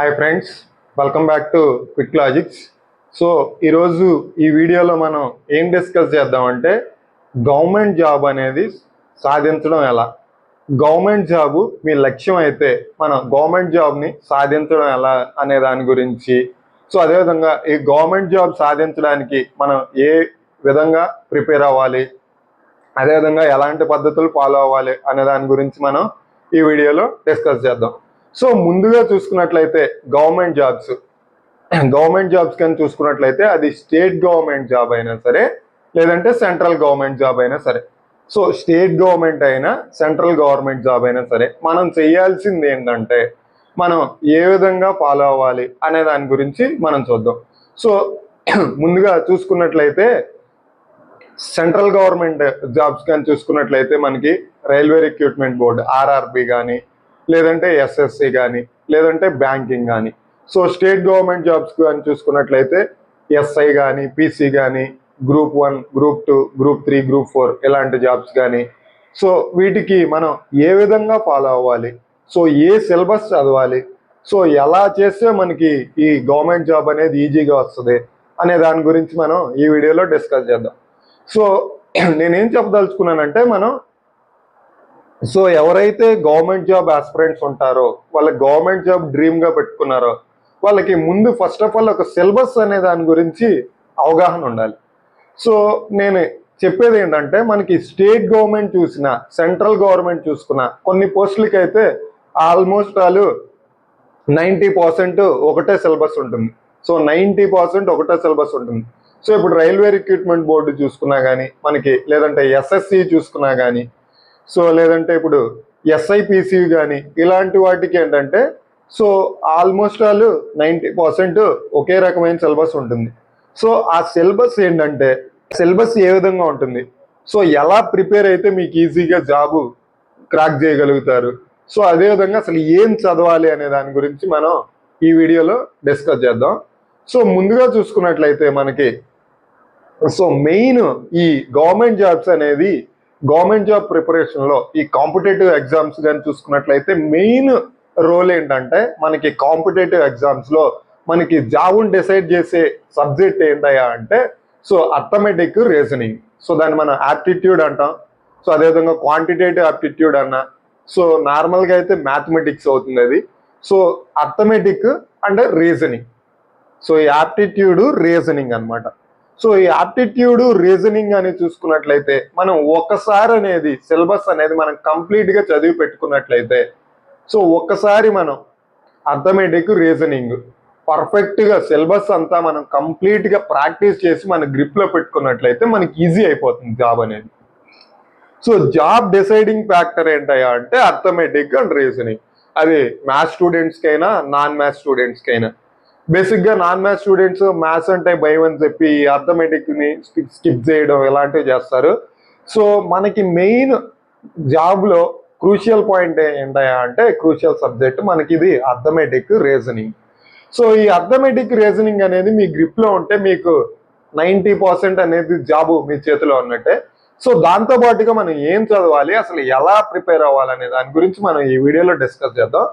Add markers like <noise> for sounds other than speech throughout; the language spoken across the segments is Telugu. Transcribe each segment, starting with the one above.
Hi friends welcome back to Quick Logics so ఈరోజు ఈ వీడియోలో మనం ఏం డిస్కస్ చేద్దామంటే గవర్నమెంట్ జాబ్ అనేది సాధించడం ఎలా? గవర్నమెంట్ జాబ్ మీ లక్ష్యం అయితే మనం గవర్నమెంట్ జాబ్ని సాధించడం ఎలా అనే దాని గురించి. సో అదేవిధంగా ఈ గవర్నమెంట్ జాబ్ సాధించడానికి మనం ఏ విధంగా ప్రిపేర్ అవ్వాలి? అదేవిధంగా ఎలాంటి పద్ధతులు ఫాలో అవ్వాలి అనే దాని గురించి మనం ఈ వీడియోలో డిస్కస్ చేద్దాం. సో ముందుగా చూసుకున్నట్లయితే గవర్నమెంట్ జాబ్స్. గవర్నమెంట్ జాబ్స్ కానీ చూసుకున్నట్లయితే అది స్టేట్ గవర్నమెంట్ జాబ్ అయినా సరే లేదంటే సెంట్రల్ గవర్నమెంట్ జాబ్ అయినా సరే. సో స్టేట్ గవర్నమెంట్ అయినా సెంట్రల్ గవర్నమెంట్ జాబ్ అయినా సరే మనం చేయాల్సింది ఏంటంటే మనం ఏ విధంగా ఫాలో అవ్వాలి అనే దాని గురించి మనం చూద్దాం. సో <clears throat> ముందుగా చూసుకున్నట్లయితే సెంట్రల్ గవర్నమెంట్ జాబ్స్ కానీ చూసుకున్నట్లయితే మనకి రైల్వే రిక్రూట్మెంట్ బోర్డు ఆర్ఆర్బి కానీ లేదంటే ఎస్ఎస్సి కానీ లేదంటే బ్యాంకింగ్ కానీ సో స్టేట్ గవర్నమెంట్ జాబ్స్ కానీ చూసుకున్నట్లయితే ఎస్ఐ కానీ పీసీ కానీ group one group two group three group four ఇలాంటి జాబ్స్ కానీ సో వీటికి మనం ఏ విధంగా ఫాలో అవ్వాలి? సో ఏ సిలబస్ చదవాలి? సో ఎలా చేస్తే మనకి ఈ గవర్నమెంట్ జాబ్ అనేది ఈజీగా వస్తుంది? అనే దాని గురించి మనం ఈ వీడియోలో డిస్కస్ చేద్దాం. సో <clears throat> నేనేం చెప్పదలుచుకున్నానంటే మనం సో ఎవరైతే గవర్నమెంట్ జాబ్ ఆస్పిరెంట్స్ ఉంటారో వాళ్ళ గవర్నమెంట్ జాబ్ డ్రీమ్గా పెట్టుకున్నారో వాళ్ళకి ముందు ఫస్ట్ ఆఫ్ ఆల్ ఒక సిలబస్ అనే దాని గురించి అవగాహన ఉండాలి. సో నేను చెప్పేది ఏంటంటే మనకి స్టేట్ గవర్నమెంట్ చూసిన సెంట్రల్ గవర్నమెంట్ చూసుకున్న కొన్ని పోస్టులకి అయితే ఆల్మోస్ట్ వాళ్ళు నైంటీ పర్సెంట్ ఒకటే సిలబస్ ఉంటుంది. సో నైంటీ పర్సెంట్ ఒకటే సిలబస్ ఉంటుంది. సో ఇప్పుడు రైల్వే రిక్రూట్మెంట్ బోర్డు చూసుకున్నా కానీ మనకి లేదంటే ఎస్ఎస్సి చూసుకున్నా కానీ సో లేదంటే ఇప్పుడు ఎస్ఐపిసి కానీ ఇలాంటి వాటికి ఏంటంటే so almost all ninety percent ఒకే రకమైన సిలబస్ ఉంటుంది. సో ఆ సిలబస్ ఏంటంటే సిలబస్ ఏ విధంగా ఉంటుంది? సో ఎలా ప్రిపేర్ అయితే మీకు ఈజీగా జాబు క్రాక్ చేయగలుగుతారు? సో అదేవిధంగా అసలు ఏం చదవాలి అనే దాని గురించి మనం ఈ వీడియోలో డిస్కస్ చేద్దాం. సో ముందుగా చూసుకున్నట్లయితే మనకి సో మెయిన్ ఈ గవర్నమెంట్ జాబ్స్ అనేది గవర్నమెంట్ జాబ్ ప్రిపరేషన్లో ఈ కాంపిటేటివ్ ఎగ్జామ్స్ కానీ చూసుకున్నట్లయితే మెయిన్ రోల్ ఏంటంటే మనకి కాంపిటేటివ్ ఎగ్జామ్స్లో మనకి జాబుని డిసైడ్ చేసే సబ్జెక్ట్ ఏంటయ్యా అంటే సో అర్థమెటిక్ రీజనింగ్. సో దాన్ని మనం యాప్టిట్యూడ్ అంటాం. సో అదేవిధంగా క్వాంటిటేటివ్ యాప్టిట్యూడ్ అన్న. సో నార్మల్గా అయితే మ్యాథమెటిక్స్ అవుతుంది అది. సో అర్థమెటిక్ అంటే రీజనింగ్. సో ఈ యాప్టిట్యూడ్ రీజనింగ్ అన్నమాట. సో ఈ ఆప్టిట్యూడ్ రీజనింగ్ అని చూసుకున్నట్లయితే మనం ఒకసారి అనేది సిలబస్ అనేది మనం కంప్లీట్గా చదివి పెట్టుకున్నట్లయితే సో ఒక్కసారి మనం అర్థమెటిక్ రీజనింగ్ పర్ఫెక్ట్గా సిలబస్ అంతా మనం కంప్లీట్గా ప్రాక్టీస్ చేసి మన గ్రిప్లో పెట్టుకున్నట్లయితే మనకి ఈజీ అయిపోతుంది జాబ్ అనేది. సో జాబ్ డిసైడింగ్ ఫ్యాక్టర్ ఏంటయ్యా అంటే అర్థమెటిక్ అండ్ రీజనింగ్ అది మ్యాథ్స్ స్టూడెంట్స్కి అయినా నాన్ మ్యాథ్స్ స్టూడెంట్స్కి బేసిక్గా బేసిక్గా నాన్ మ్యాథ్స్ స్టూడెంట్స్ మ్యాథ్స్ అంటే భయం అని చెప్పి అర్థమెటిక్ని స్కిప్ చేయడం ఇలాంటివి చేస్తారు. సో మనకి మెయిన్ జాబ్లో క్రూషియల్ పాయింట్ ఏంటయా అంటే క్రూషియల్ సబ్జెక్ట్ మనకి ఇది అర్థమెటిక్ రీజనింగ్ సో ఈ అర్థమెటిక్ రీజనింగ్ అనేది మీ గ్రిప్లో ఉంటే మీకు నైంటీ పర్సెంట్ అనేది జాబ్ మీ చేతిలో ఉన్నట్టే. సో దాంతో పాటుగా మనం ఏం చదవాలి అసలు ఎలా ప్రిపేర్ అవ్వాలనే దాని గురించి మనం ఈ వీడియోలో డిస్కస్ చేద్దాం.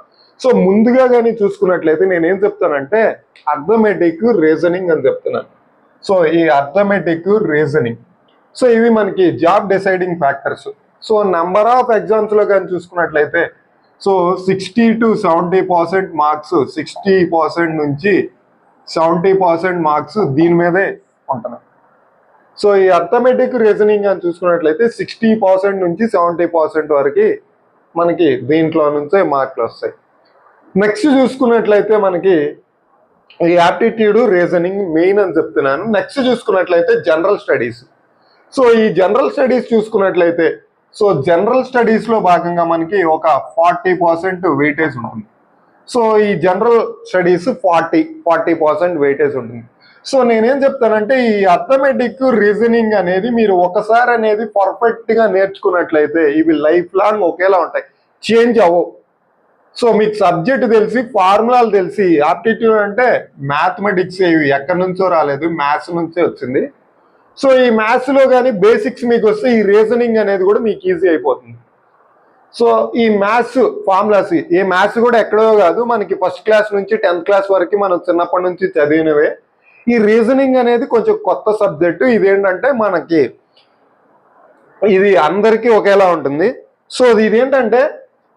సో ముందుగా కానీ చూసుకున్నట్లయితే నేను ఏం చెప్తానంటే అర్థమెటిక్ రీజనింగ్ అని చెప్తున్నాను. సో ఈ అర్థమెటిక్ రీజనింగ్. సో ఇవి మనకి job deciding factors. So number of ఎగ్జామ్స్లో కానీ చూసుకున్నట్లయితే so sixty to seventy percent marks sixty percent నుంచి సెవెంటీ పర్సెంట్ మార్క్స్ దీని మీదే ఉంటున్నాయి. సో ఈ అర్థమెటిక్ రీజనింగ్ అని చూసుకున్నట్లయితే సిక్స్టీ పర్సెంట్ నుంచి సెవెంటీ పర్సెంట్ వరకు మనకి దీంట్లో నుంచే మార్కులు వస్తాయి. నెక్స్ట్ చూసుకున్నట్లయితే మనకి ఈ యాప్టిట్యూడ్ రీజనింగ్ మెయిన్ అని చెప్తున్నాను. నెక్స్ట్ చూసుకున్నట్లయితే జనరల్ స్టడీస్ సో ఈ జనరల్ స్టడీస్ చూసుకున్నట్లయితే సో జనరల్ స్టడీస్లో భాగంగా మనకి ఒక ఫార్టీ పర్సెంట్ వెయిటేజ్ ఉంటుంది. సో ఈ general studies forty forty percent weightage ఉంటుంది. సో నేనేం చెప్తానంటే ఈ అథమెటిక్ రీజనింగ్ అనేది మీరు ఒకసారి అనేది పర్ఫెక్ట్గా నేర్చుకున్నట్లయితే ఇవి లైఫ్ లాంగ్ ఒకేలా ఉంటాయి. చేంజ్ అవ్వవు. సో మీకు సబ్జెక్ట్ తెలిసి ఫార్ములాలు తెలిసి ఆప్టిట్యూడ్ అంటే మ్యాథమెటిక్స్ ఇవి ఎక్కడి నుంచో రాలేదు మ్యాథ్స్ నుంచే వచ్చింది. సో ఈ మ్యాథ్స్లో కానీ బేసిక్స్ మీకు వస్తే ఈ రీజనింగ్ అనేది కూడా మీకు ఈజీ అయిపోతుంది. సో ఈ మ్యాథ్స్ ఫార్ములాస్ ఈ మ్యాథ్స్ కూడా ఎక్కడో కాదు మనకి ఫస్ట్ క్లాస్ నుంచి టెన్త్ క్లాస్ వరకు మనం చిన్నప్పటి నుంచి చదివినవే. ఈ రీజనింగ్ అనేది కొంచెం కొత్త సబ్జెక్టు. ఇదేంటంటే మనకి ఇది అందరికీ ఒకేలా ఉంటుంది. సో ఇది ఏంటంటే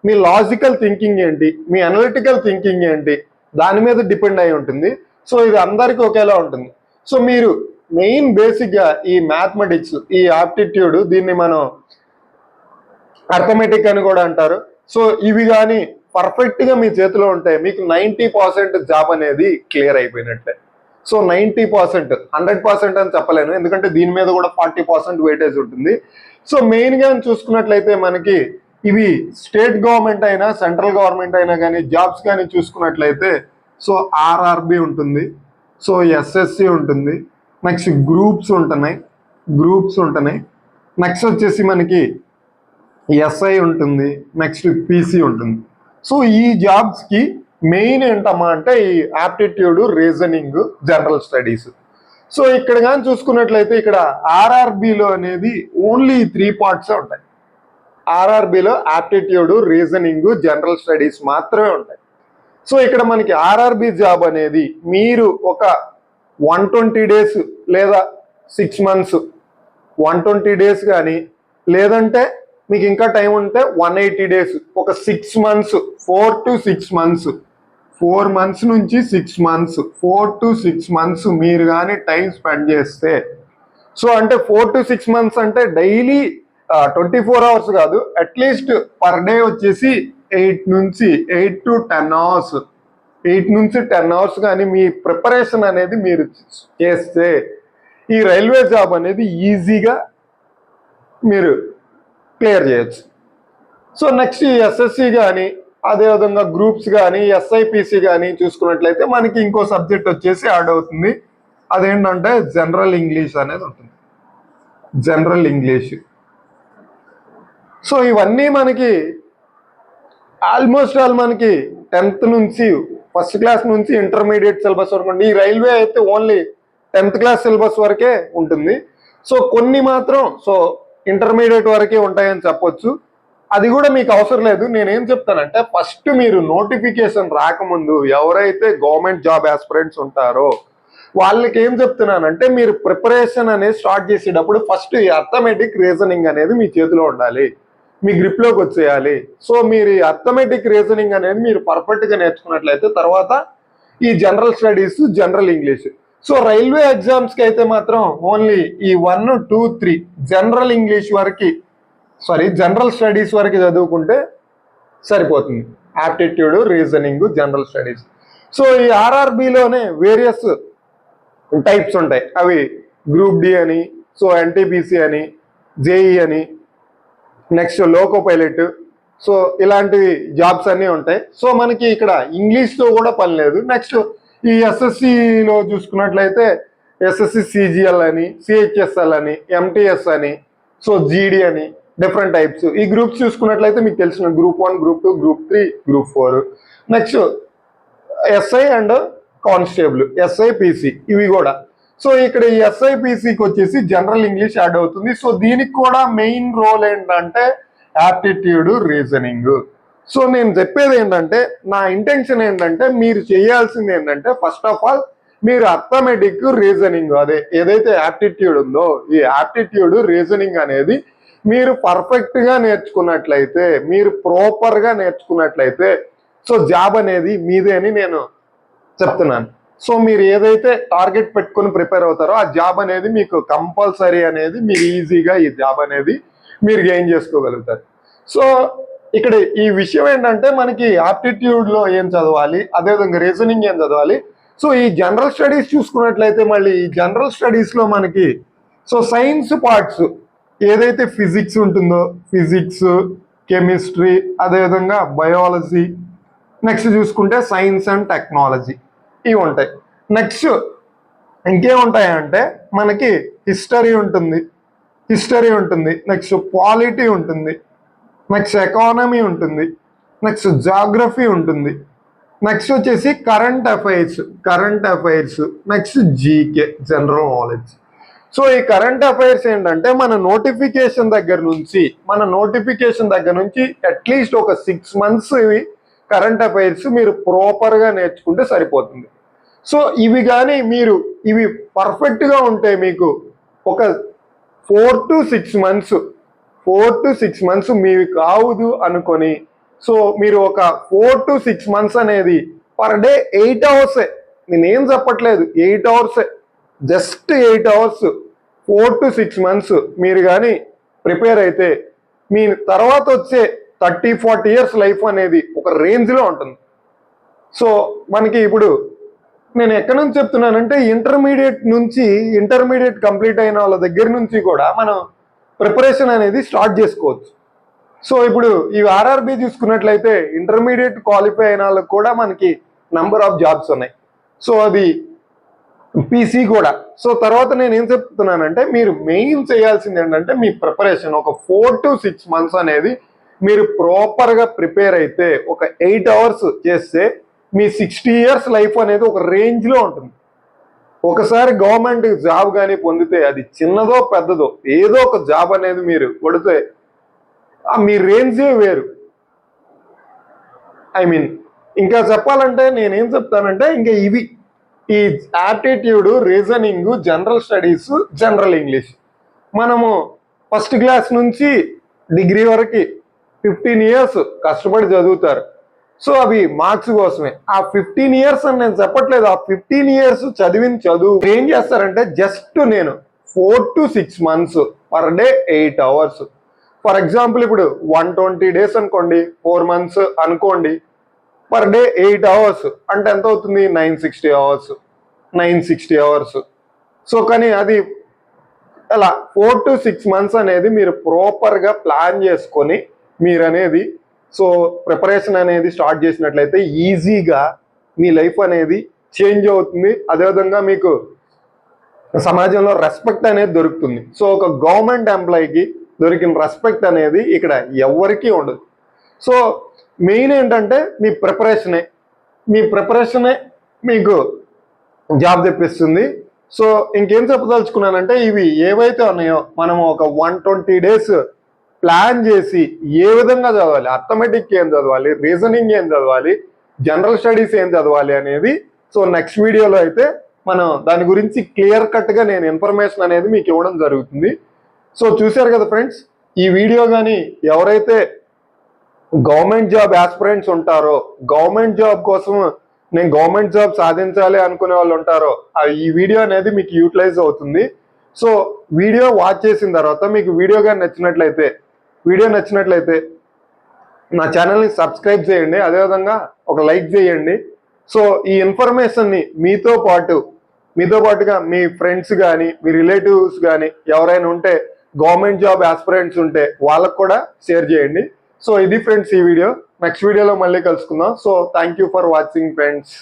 మీ లాజికల్ థింకింగ్ ఏంటి? మీ అనలిటికల్ థింకింగ్ ఏంటి? దాని మీద డిపెండ్ అయి ఉంటుంది. సో ఇది అందరికీ ఒకేలా ఉంటుంది. సో మీరు మెయిన్ బేసిక్గా ఈ మ్యాథమెటిక్స్ ఈ ఆప్టిట్యూడ్ దీన్ని మనం అర్థమెటిక్ అని కూడా అంటారు. సో ఇవి కానీ పర్ఫెక్ట్గా మీ చేతిలో ఉంటే మీకు నైంటీ పర్సెంట్ జాబ్ అనేది క్లియర్ అయిపోయినట్టే so ninety percent hundred percent అని చెప్పలేను. ఎందుకంటే దీని మీద కూడా ఫార్టీ పర్సెంట్ వెయిటేజ్ ఉంటుంది. సో మెయిన్గా చూసుకున్నట్లయితే మనకి ఇవి స్టేట్ గవర్నమెంట్ అయినా సెంట్రల్ గవర్నమెంట్ అయినా కానీ జాబ్స్ కానీ చూసుకున్నట్లయితే సో ఆర్ఆర్బి ఉంటుంది సో ఎస్ఎస్సి ఉంటుంది నెక్స్ట్ గ్రూప్స్ ఉంటున్నాయి గ్రూప్స్ ఉంటున్నాయి. నెక్స్ట్ వచ్చేసి మనకి ఎస్ఐ ఉంటుంది నెక్స్ట్ పీసీ ఉంటుంది. సో ఈ జాబ్స్కి మెయిన్ ఏంటమ్మా అంటే ఈ aptitude reasoning general studies. So ఇక్కడ కానీ చూసుకున్నట్లయితే ఇక్కడ ఆర్ఆర్బిలో అనేది ఓన్లీ త్రీ పార్ట్సే ఉంటాయి. ఆర్ఆర్బిలో ఆప్టిట్యూడ్ రీజనింగ్ జనరల్ స్టడీస్ మాత్రమే ఉంటాయి. సో ఇక్కడ మనకి ఆర్ఆర్బి జాబ్ అనేది మీరు ఒక వన్ ట్వంటీ డేస్ లేదా six months one twenty days కానీ లేదంటే మీకు ఇంకా టైం ఉంటే వన్ ఎయిటీ డేస్ ఒక six months four to six months four months నుంచి six months four to six months మీరు కానీ టైం స్పెండ్ చేస్తే సో అంటే ఫోర్ టు సిక్స్ మంత్స్ అంటే డైలీ ట్వంటీ ఫోర్ అవర్స్ కాదు అట్లీస్ట్ పర్ డే వచ్చేసి ఎయిట్ నుంచి eight to ten hours eight నుంచి టెన్ అవర్స్ కానీ మీ ప్రిపరేషన్ అనేది మీరు చేస్తే ఈ రైల్వే జాబ్ అనేది ఈజీగా మీరు క్లియర్ చేయొచ్చు. సో నెక్స్ట్ ఎస్ఎస్సి కానీ అదేవిధంగా గ్రూప్స్ కానీ ఎస్ఐపిసి కానీ చూసుకున్నట్లయితే మనకి ఇంకో సబ్జెక్ట్ వచ్చేసి యాడ్ అవుతుంది. అదేంటంటే జనరల్ ఇంగ్లీష్ అనేది ఉంటుంది. జనరల్ ఇంగ్లీష్ సో ఇవన్నీ మనకి ఆల్మోస్ట్ ఆల్ మనకి టెన్త్ నుంచి ఫస్ట్ క్లాస్ నుంచి ఇంటర్మీడియట్ సిలబస్ వరకు ఈ రైల్వే అయితే ఓన్లీ టెన్త్ క్లాస్ సిలబస్ వరకే ఉంటుంది. సో కొన్ని మాత్రం సో ఇంటర్మీడియట్ వరకే ఉంటాయని చెప్పొచ్చు. అది కూడా మీకు అవసరం లేదు. నేనేం చెప్తానంటే ఫస్ట్ మీరు నోటిఫికేషన్ రాకముందు ఎవరైతే గవర్నమెంట్ జాబ్ ఆస్పిరెంట్స్ ఉంటారో వాళ్ళకి ఏం చెప్తున్నానంటే మీరు ప్రిపరేషన్ అనేది స్టార్ట్ చేసేటప్పుడు ఫస్ట్ ఈ రీజనింగ్ అనేది మీ చేతిలో ఉండాలి. మీ గ్రిప్లోకి వచ్చేయాలి. సో మీరు ఈ అర్థమెటిక్ రీజనింగ్ అనేది మీరు పర్ఫెక్ట్గా నేర్చుకున్నట్లయితే తర్వాత ఈ general studies general English so railway ఎగ్జామ్స్కి అయితే మాత్రం ఓన్లీ ఈ one two three general English వరకు సారీ జనరల్ స్టడీస్ వరకు చదువుకుంటే సరిపోతుంది. Aptitude reasoning general studies so ఈ ఆర్ఆర్బిలోనే వేరియస్ టైప్స్ ఉంటాయి. అవి గ్రూప్ డి అని సో ఎన్టీపీసీ అని జేఈ అని నెక్స్ట్ లోకో పైలట్ సో ఇలాంటి జాబ్స్ అన్నీ ఉంటాయి. సో మనకి ఇక్కడ ఇంగ్లీష్తో కూడా పని లేదు. నెక్స్ట్ ఈ ఎస్ఎస్సిలో చూసుకున్నట్లయితే ఎస్ఎస్సి సిజిఎల్ అని సిహెచ్ఎస్ఎల్ అని ఎంటీఎస్ అని సో జీడి అని డిఫరెంట్ టైప్స్. ఈ గ్రూప్స్ చూసుకున్నట్లయితే మీకు తెలిసిన group one group two group three group four. Next SI and constable SI PC ఇవి కూడా. సో ఇక్కడ ఈ ఎస్ఐపిసికి వచ్చేసి జనరల్ ఇంగ్లీష్ యాడ్ అవుతుంది. సో దీనికి కూడా మెయిన్ రోల్ ఏంటంటే యాప్టిట్యూడ్ రీజనింగ్. సో నేను చెప్పేది ఏంటంటే నా ఇంటెన్షన్ ఏంటంటే మీరు చేయాల్సింది ఏంటంటే ఫస్ట్ ఆఫ్ ఆల్ మీరు అర్థమెటిక్ రీజనింగ్. అదే ఏదైతే యాప్టిట్యూడ్ ఉందో ఈ యాప్టిట్యూడ్ రీజనింగ్ అనేది మీరు పర్ఫెక్ట్గా నేర్చుకున్నట్లయితే మీరు ప్రాపర్గా నేర్చుకున్నట్లయితే సో జాబ్ అనేది మీదే అని నేను చెప్తున్నాను. సో మీరు ఏదైతే టార్గెట్ పెట్టుకుని ప్రిపేర్ అవుతారో ఆ జాబ్ అనేది మీకు కంపల్సరీ అనేది మీరు ఈజీగా ఈ జాబ్ అనేది మీరు గెయిన్ చేసుకోగలుగుతారు. సో ఇక్కడ ఈ విషయం ఏంటంటే మనకి ఆప్టిట్యూడ్లో ఏం చదవాలి అదేవిధంగా రీజనింగ్ ఏం చదవాలి? సో ఈ జనరల్ స్టడీస్ చూసుకున్నట్లయితే మళ్ళీ ఈ జనరల్ స్టడీస్లో మనకి సో సైన్స్ పార్ట్స్ ఏదైతే ఫిజిక్స్ ఉంటుందో ఫిజిక్స్ కెమిస్ట్రీ అదేవిధంగా బయాలజీ నెక్స్ట్ చూసుకుంటే సైన్స్ అండ్ టెక్నాలజీ ఇవి ఉంటాయి. నెక్స్ట్ ఇంకేముంటాయంటే మనకి హిస్టరీ ఉంటుంది. హిస్టరీ ఉంటుంది. నెక్స్ట్ పాలిటీ ఉంటుంది. నెక్స్ట్ ఎకానమీ ఉంటుంది. నెక్స్ట్ జాగ్రఫీ ఉంటుంది. నెక్స్ట్ వచ్చేసి current affairs current affairs next GK general knowledge so ఈ కరెంట్ అఫైర్స్ ఏంటంటే మన నోటిఫికేషన్ దగ్గర నుంచి మన నోటిఫికేషన్ దగ్గర నుంచి అట్లీస్ట్ ఒక సిక్స్ మంత్స్ ఇవి కరెంట్ అఫైర్స్ మీరు ప్రాపర్గా నేర్చుకుంటే సరిపోతుంది. సో ఇవి కానీ మీరు ఇవి పర్ఫెక్ట్గా ఉంటే మీకు ఒక four to six months four to six months మీవి కావుదు అనుకొని సో మీరు ఒక ఫోర్ టు సిక్స్ మంత్స్ అనేది పర్ డే ఎయిట్ అవర్సే నేనేం చెప్పట్లేదు eight అవర్సే just eight hours four to six months మీరు కానీ ప్రిపేర్ అయితే మీ తర్వాత వచ్చే థర్టీ ఫార్టీ ఇయర్స్ లైఫ్ అనేది ఒక రేంజ్లో ఉంటుంది. సో మనకి ఇప్పుడు నేను ఎక్కడి నుంచి చెప్తున్నానంటే ఇంటర్మీడియట్ నుంచి ఇంటర్మీడియట్ కంప్లీట్ అయిన వాళ్ళ దగ్గర నుంచి కూడా మనం ప్రిపరేషన్ అనేది స్టార్ట్ చేసుకోవచ్చు. సో ఇప్పుడు ఈ ఆర్ఆర్బి చూసుకున్నట్లయితే ఇంటర్మీడియట్ క్వాలిఫై అయిన వాళ్ళకి కూడా మనకి నంబర్ ఆఫ్ జాబ్స్ ఉన్నాయి. సో అది పీసీ కూడా. సో తర్వాత నేను ఏం చెప్తున్నానంటే మీరు మెయిన్ చేయాల్సింది ఏంటంటే మీ ప్రిపరేషన్. ఒక ఫోర్ టు సిక్స్ మంత్స్ అనేది మీరు ప్రాపర్గా ప్రిపేర్ అయితే ఒక ఎయిట్ అవర్స్ చేస్తే మీ సిక్స్టీ ఇయర్స్ లైఫ్ అనేది ఒక రేంజ్లో ఉంటుంది. ఒకసారి గవర్నమెంట్ జాబ్ కానీ పొందితే అది చిన్నదో పెద్దదో ఏదో ఒక జాబ్ అనేది మీరు కొడితే మీ రేంజే వేరు. ఐ మీన్ ఇంకా చెప్పాలంటే నేనేం చెప్తానంటే ఇంకా ఇవి. ఈ aptitude reasoning general studies general English మనము ఫస్ట్ క్లాస్ నుంచి డిగ్రీ వరకు ఫిఫ్టీన్ ఇయర్స్ కష్టపడి చదువుతారు. సో అవి మార్క్స్ కోసమే. ఆ ఫిఫ్టీన్ ఇయర్స్ అని నేను చెప్పట్లేదు. ఆ ఫిఫ్టీన్ ఇయర్స్ చదివిన చదువు ఏం చేస్తారంటే జస్ట్ నేను four to six months per day eight hours. For example ఇప్పుడు వన్ ట్వంటీ డేస్ అనుకోండి ఫోర్ మంత్స్ అనుకోండి పర్ డే ఎయిట్ అవర్స్. అంటే ఎంత అవుతుంది? Nine sixty hours. Nine sixty hours. So కానీ అది అలా ఫోర్ టు సిక్స్ మంత్స్ అనేది మీరు ప్రాపర్గా ప్లాన్ చేసుకొని మీరు అనేది సో ప్రిపరేషన్ అనేది స్టార్ట్ చేసినట్లయితే ఈజీగా మీ లైఫ్ అనేది చేంజ్ అవుతుంది. అదేవిధంగా మీకు సమాజంలో రెస్పెక్ట్ అనేది దొరుకుతుంది. సో ఒక గవర్నమెంట్ ఎంప్లాయీకి దొరికిన రెస్పెక్ట్ అనేది ఇక్కడ ఎవరికీ ఉండదు. సో మెయిన్ ఏంటంటే మీ ప్రిపరేషనే మీ ప్రిపరేషనే మీకు జాబ్ తెప్పిస్తుంది. సో ఇంకేం చెప్పదలుచుకున్నానంటే ఇవి ఏవైతే ఉన్నాయో మనం ఒక వన్ ట్వంటీ డేస్ ప్లాన్ చేసి ఏ విధంగా చదవాలి అర్థమెటిక్ ఏం చదవాలి రీజనింగ్ ఏం చదవాలి జనరల్ స్టడీస్ ఏం చదవాలి అనేది. సో నెక్స్ట్ వీడియోలో అయితే మనం దాని గురించి క్లియర్ కట్గా నేను ఇన్ఫర్మేషన్ అనేది మీకు ఇవ్వడం జరుగుతుంది. సో చూశారు కదా ఫ్రెండ్స్ ఈ వీడియో కానీ ఎవరైతే గవర్నమెంట్ జాబ్ యాస్పిరెంట్స్ ఉంటారో గవర్నమెంట్ జాబ్ కోసం నేను గవర్నమెంట్ జాబ్ సాధించాలి అనుకునే వాళ్ళు ఉంటారో ఈ వీడియో అనేది మీకు యూటిలైజ్ అవుతుంది. సో వీడియో వాచ్ చేసిన తర్వాత మీకు వీడియో కానీ నచ్చినట్లయితే వీడియో నచ్చినట్లయితే నా ఛానల్ని సబ్స్క్రైబ్ చేయండి. అదేవిధంగా ఒక లైక్ చేయండి. సో ఈ ఇన్ఫర్మేషన్ని మీతో పాటు మీతో పాటుగా మీ ఫ్రెండ్స్ కానీ మీ రిలేటివ్స్ కానీ ఎవరైనా ఉంటే గవర్నమెంట్ జాబ్ ఆస్పిరెంట్స్ ఉంటే వాళ్ళకు కూడా షేర్ చేయండి. సో ఇది ఫ్రెండ్స్ ఈ వీడియో. నెక్స్ట్ వీడియోలో మళ్ళీ కలుసుకుందాం. So thank you for watching friends